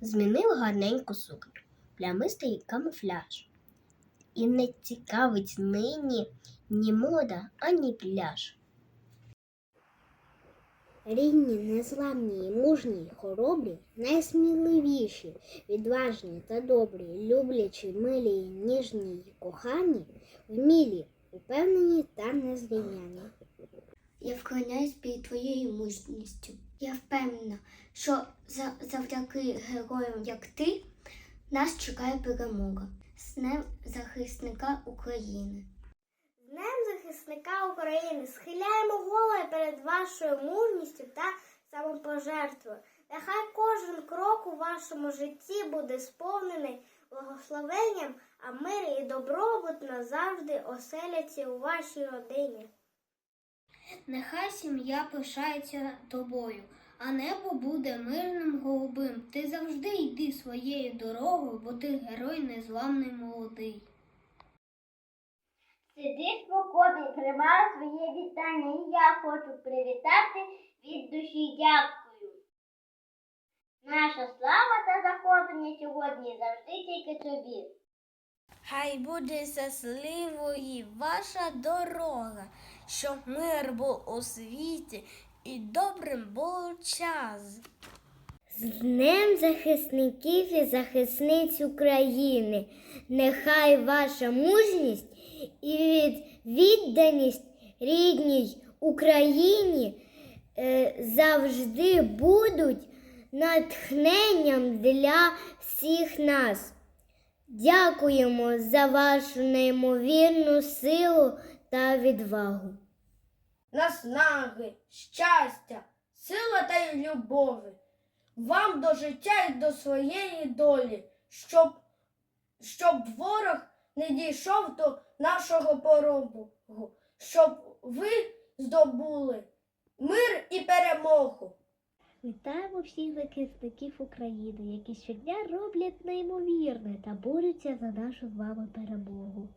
змінив гарненьку сукню, плямистий камуфляж. І не цікавить нині ні мода, ані пляж. Рідні, незламні, і мужні, й хоробрі, найсміливіші, відважні та добрі, люблячі, милі, ніжні й кохані, вмілі, упевнені та незрівняні. Я вклоняюсь перед твоєю мужністю. Я впевнена, що за- завдяки героям, як ти, нас чекає перемога. З Днем захисника України. З Днем захисника України схиляємо голови перед вашою мужністю та самопожертвою. Нехай кожен крок у вашому житті буде сповнений благословенням, а мир і добробут назавжди оселяться у вашій родині. Нехай сім'я пишається тобою, а небо буде мирним голубим. Ти завжди йди своєю дорогою, бо ти герой незламний молодий. Сиди спокійно, приймаю своє вітання, і я хочу привітати від душі дякую. Наша слава та заходження сьогодні завжди тільки тобі. Хай буде щасливою ваша дорога, щоб мир був у світі і добрим був час. З Днем захисників і захисниць України. Нехай ваша мужність і від- відданість рідній Україні е, завжди будуть натхненням для всіх нас. Дякуємо за вашу неймовірну силу та відвагу. наснаги, щастя, сила та любові. Вам до життя і до своєї долі, щоб, щоб ворог не дійшов до нашого порогу, щоб ви здобули мир і перемогу. Вітаємо всіх захисників України, які щодня роблять неймовірне та борються за нашу з вами перемогу.